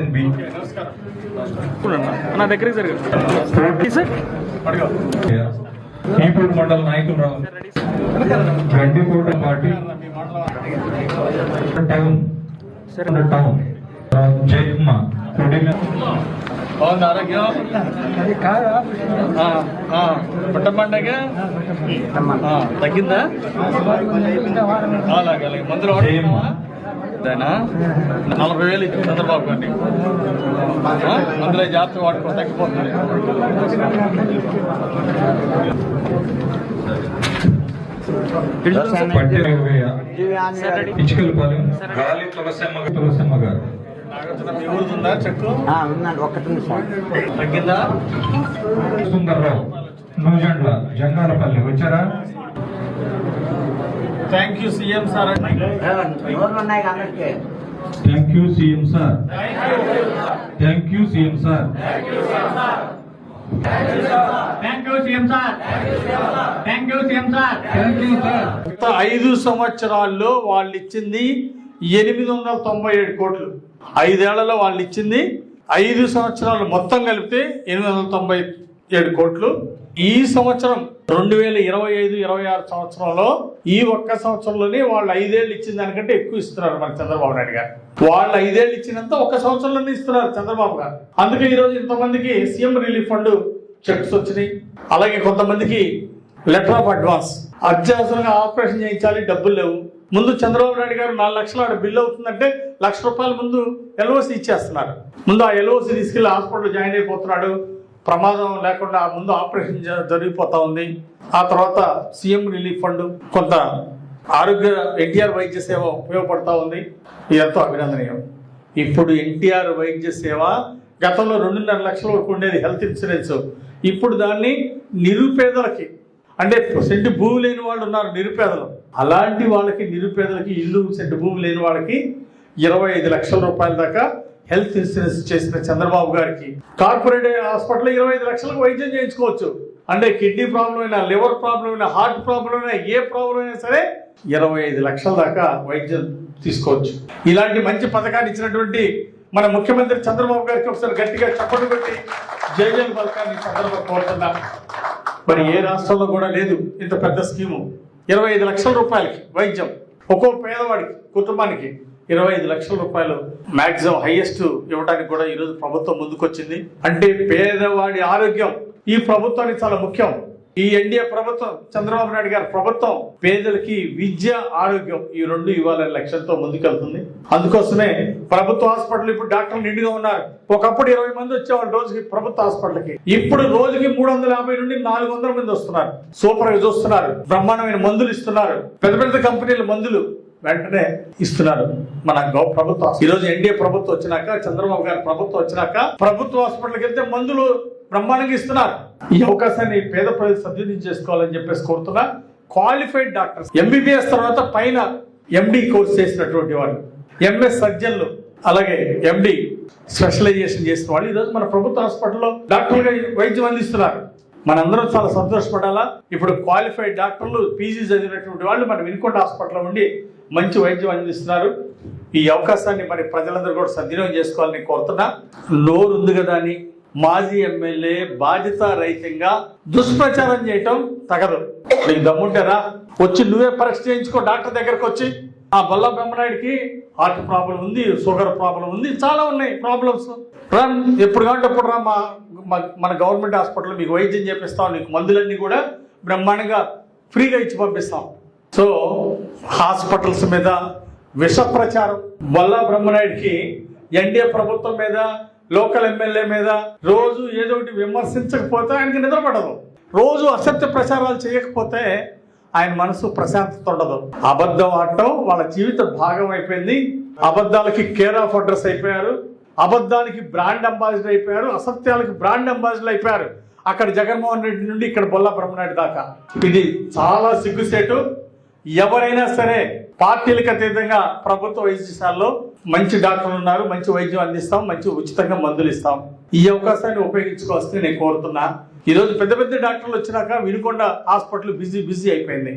జరిగింది నా దగ్గరికి సార్ ఈపూర్ మండల నాయకులు Rao Gandikota party. Town town Jayamma బాగుంది ఆరోగ్యం? పుట్టమండగా తగ్గిందా? అలాగే అలాగే. మందులు వాడుతున్నావా? నలభై వేలు ఇచ్చింది చంద్రబాబు గారిని? మందులో జాగ్రత్తగా వాడుకో తగ్గిపోతుంది గాలి తులసమ్మ తులసమ్మ గారు. సుందర్రావు నూజండ్ల జంగాలపల్లి వచ్చారా? Thank you CM sir thank you CM sir thank you CM sir ఐదు సంవత్సరాల్లో వాళ్ళు ఇచ్చింది ఎనిమిది వందల తొంభై ఏడు కోట్లు. ఐదేళ్ళలో వాళ్ళు ఇచ్చింది ఐదు సంవత్సరాలు మొత్తం కలిపితే ఎనిమిది వందల తొంభై ఏడు కోట్లు. ఈ సంవత్సరం రెండు వేల ఇరవై ఐదు ఇరవై ఆరు సంవత్సరంలో ఈ ఒక్క సంవత్సరంలోనే వాళ్ళు ఐదేళ్ళు ఇచ్చిన దానికంటే ఎక్కువ ఇస్తున్నారు మన చంద్రబాబు నాయుడు గారు. వాళ్ళు ఐదేళ్ళు ఇచ్చినంత ఒక సంవత్సరంలోనే ఇస్తున్నారు చంద్రబాబు గారు. అందుకే ఈరోజు ఇంతమందికి సీఎం రిలీఫ్ ఫండ్ చెక్స్ వచ్చినాయి. అలాగే కొంతమందికి లెటర్ ఆఫ్ అడ్వాన్స్. అత్యవసరంగా ఆపరేషన్ చేయించాలి డబ్బులు లేవు. ముందు చంద్రబాబు నాయుడు గారు నాలుగు లక్షలు ఆడ బిల్ అవుతుందంటే లక్ష రూపాయల ముందు ఎల్ఓసి ఇచ్చేస్తున్నారు. ముందు ఆ ఎల్ఓసి తీసుకెళ్ళి హాస్పిటల్ జాయిన్ అయిపోతున్నాడు. ప్రమాదం లేకుండా ముందు ఆపరేషన్ జరిగిపోతా ఉంది. ఆ తర్వాత సీఎం రిలీఫ్ ఫండ్ కొంత ఆరోగ్య ఎన్టీఆర్ వైద్య సేవ ఉపయోగపడతా ఉంది. ఇది ఎంతో అభినందనీయం. ఇప్పుడు ఎన్టీఆర్ వైద్య సేవ గతంలో రెండున్నర లక్షల వరకు ఉండేది హెల్త్ ఇన్సూరెన్స్. ఇప్పుడు దాన్ని నిరుపేదలకి అంటే సెంటు భూమి లేని వాళ్ళు ఉన్నారు నిరుపేదలు. అలాంటి వాళ్ళకి నిరుపేదలకి ఇల్లు సెంటు భూమి లేని వాళ్ళకి ఇరవై ఐదు లక్షల రూపాయల దాకా హెల్త్ ఇన్సూరెన్స్ చేసిన చంద్రబాబు గారికి. కార్పొరేట్ హాస్పిటల్ ఇరవై ఐదు లక్షలకు వైద్యం చేయించుకోవచ్చు. అంటే కిడ్నీ ప్రాబ్లం అయినా లివర్ ప్రాబ్లం అయినా హార్ట్ ప్రాబ్లం అయినా ఏ ప్రాబ్లం అయినా సరే ఇరవై ఐదు లక్షల దాకా వైద్యం తీసుకోవచ్చు. ఇలాంటి మంచి పథకాన్ని ఇచ్చినటువంటి మన ముఖ్యమంత్రి చంద్రబాబు గారికి ఒకసారి గట్టిగా చప్పట్లు పెట్టి జై పథకాన్ని ఈ సందర్భంగా కోరుతున్నా. మరి ఏ రాష్ట్రంలో కూడా లేదు ఇంత పెద్ద స్కీము. ఇరవై ఐదు లక్షల రూపాయలకి వైద్యం ఒక్కో పేదవాడికి కుటుంబానికి ఇరవై ఐదు లక్షల రూపాయలు మాక్సిమం హైయెస్ట్ ఇవ్వడానికి కూడా ఈరోజు ప్రభుత్వం ముందుకొచ్చింది. అంటే పేదవాడి ఆరోగ్యం ఈ ప్రభుత్వానికి చాలా ముఖ్యం. ఈ ఎన్డీఏ ప్రభుత్వం చంద్రబాబు నాయుడు గారి ప్రభుత్వం పేదలకి విద్య ఆరోగ్యం ఈ రెండు ఇవ్వాలనే లక్ష్యంతో ముందుకెళ్తుంది. అందుకోసమే ప్రభుత్వ హాస్పిటల్ ఇప్పుడు డాక్టర్లు నిండుగా ఉన్నారు. ఒకప్పుడు ఇరవై మంది వచ్చేవాళ్ళు రోజుకి ప్రభుత్వ హాస్పిటల్కి. ఇప్పుడు రోజుకి మూడు వందల యాభై నుండి నాలుగు వందల మంది వస్తున్నారు. సూపర్గా చూస్తున్నారు బ్రహ్మాండమైన మందులు ఇస్తున్నారు. పెద్ద పెద్ద కంపెనీల మందులు వెంటనే ఇస్తున్నారు మన గౌ- ప్రభుత్వం ఈ రోజు ఎన్డీఏ ప్రభుత్వం వచ్చినాక చంద్రబాబు గారి ప్రభుత్వం వచ్చినాక ప్రభుత్వ హాస్పిటల్కి వెళ్తే మందులు బ్రహ్మాండంగా ఇస్తున్నారు. ఈ అవకాశాన్ని పేద ప్రజలు సద్వినియోగం చేసుకోవాలని చెప్పేసి కోరుతున్నా క్వాలిఫైడ్ డాక్టర్స్. ఎంబీబీఎస్ తర్వాత పైన ఎండి కోర్స్ చేసినటువంటి వాళ్ళు ఎంఎస్ సర్జన్లు అలాగే ఎండి స్పెషలైజేషన్ చేసిన వాళ్ళు ఈరోజు మన ప్రభుత్వ హాస్పిటల్లో డాక్టర్లుగా వైద్యం అందిస్తున్నారు. మనందరం చాలా సంతోషపడాలా? ఇప్పుడు క్వాలిఫైడ్ డాక్టర్లు పీజీ చదివినటువంటి వాళ్ళు మన వినుకొండ హాస్పిటల్లో ఉండి మంచి వైద్యం అందిస్తున్నారు. ఈ అవకాశాన్ని మరి ప్రజలందరూ కూడా సద్వినియోగం చేసుకోవాలని కోరుతున్నా. నోరు ఉంది కదా అని మాజీ ఎమ్మెల్యే బాధ్యత రహితంగా దుష్ప్రచారం చేయటం తగదు. నీకు దమ్ముంటారా వచ్చి నువ్వే పరీక్ష చేయించుకో డాక్టర్ దగ్గరకు వచ్చి ఆ బొల్ల బ్రహ్మనాయుడికి హార్ట్ ప్రాబ్లం ఉంది షుగర్ ప్రాబ్లం ఉంది చాలా ఉన్నాయి ప్రాబ్లమ్స్ రా ఎప్పుడు కాబట్టి అప్పుడు రా మా మా- మన గవర్నమెంట్ హాస్పిటల్ మీకు వైద్యం చేపిస్తాం నీకు మందులన్నీ కూడా బ్రహ్మాండంగా ఫ్రీగా ఇచ్చి పంపిస్తాం. సో హాస్పిటల్స్ మీద విష ప్రచారం బొల్లా బ్రహ్మనాయుడికి ఎన్డీఏ ప్రభుత్వం మీద లోకల్ ఎమ్మెల్యే మీద రోజు ఏదో ఒకటి విమర్శించకపోతే ఆయనకి నిద్రపడదు. రోజు అసత్య ప్రచారాలు చేయకపోతే ఆయన మనసు ప్రశాంతత ఉండదు. అబద్ధం ఆడటం వాళ్ళ జీవిత భాగం అయిపోయింది. అబద్ధాలకి కేర్ ఆఫ్ అడ్రస్ అయిపోయారు. అబద్ధానికి బ్రాండ్ అంబాసిడర్ అయిపోయారు. అసత్యాలకి బ్రాండ్ అంబాసిడర్ అయిపోయారు. అక్కడ జగన్మోహన్ రెడ్డి నుండి ఇక్కడ బొల్లా బ్రహ్మనాయుడు దాకా. ఇది చాలా సిగ్గుసేటు. ఎవరైనా సరే పార్టీలకు అతీతంగా ప్రభుత్వ వైద్యశాలలో మంచి డాక్టర్లు ఉన్నారు మంచి వైద్యం అందిస్తాం మంచి ఉచితంగా మందులు ఇస్తాం. ఈ అవకాశాన్ని ఉపయోగించుకోవాల్సింది నేను కోరుతున్నా. ఈరోజు పెద్ద పెద్ద డాక్టర్లు వచ్చినాక వినుకొండ హాస్పిటల్ బిజీ బిజీ అయిపోయింది.